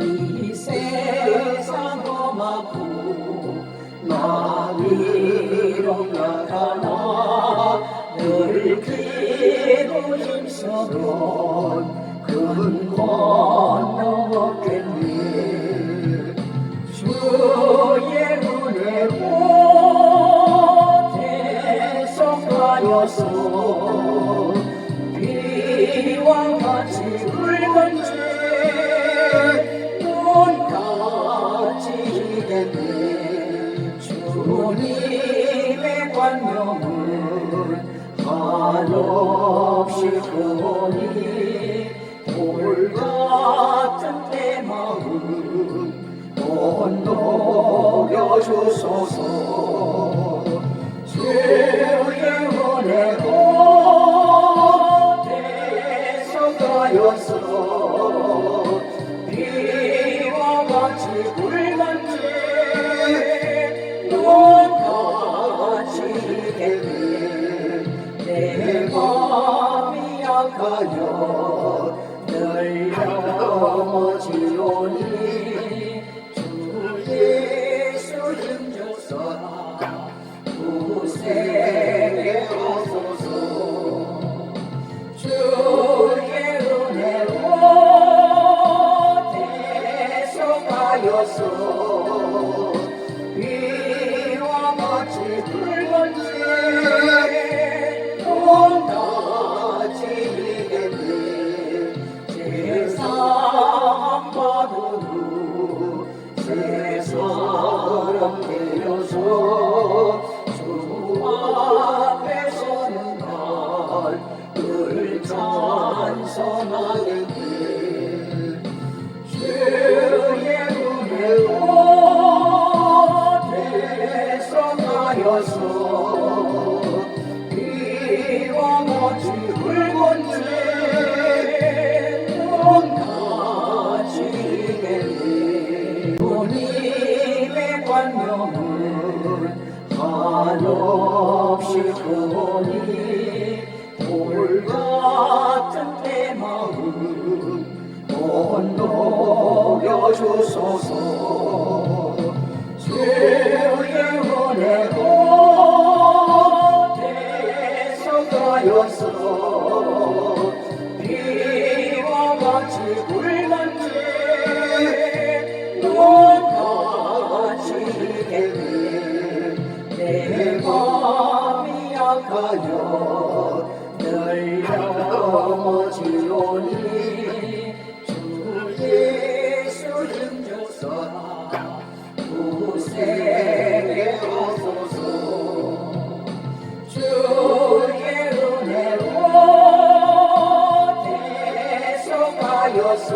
이 세상 험하고 나 위로 나가나 늘 기도 힘써면 큰 건너겠네 주의 은혜로 대성하여서 비와 같이 관명은 한없이 크니 돌 같은 내 마음 온도려 주소서. 주의 은혜로 대성하여서 하여 늘 넘어지오니 주 예수 힘주소서 구세게 하소서. 주의 은혜로 대속하여서 찬송하겠네 주의 은혜로 대성하여서 비와 같이 붉은 죄눈 같이 되네 주님의 관명은 한없이 크니 돌 같은 내 마음 온도려 주소서. 주의 은혜로 대성하여서 비와 같이 붉은 죄눈 같이 되네 내 마음이 약하여 늘 넘어지오니 주 예수 힘주사 구세게 하소서. 주의 은혜로 대속하여서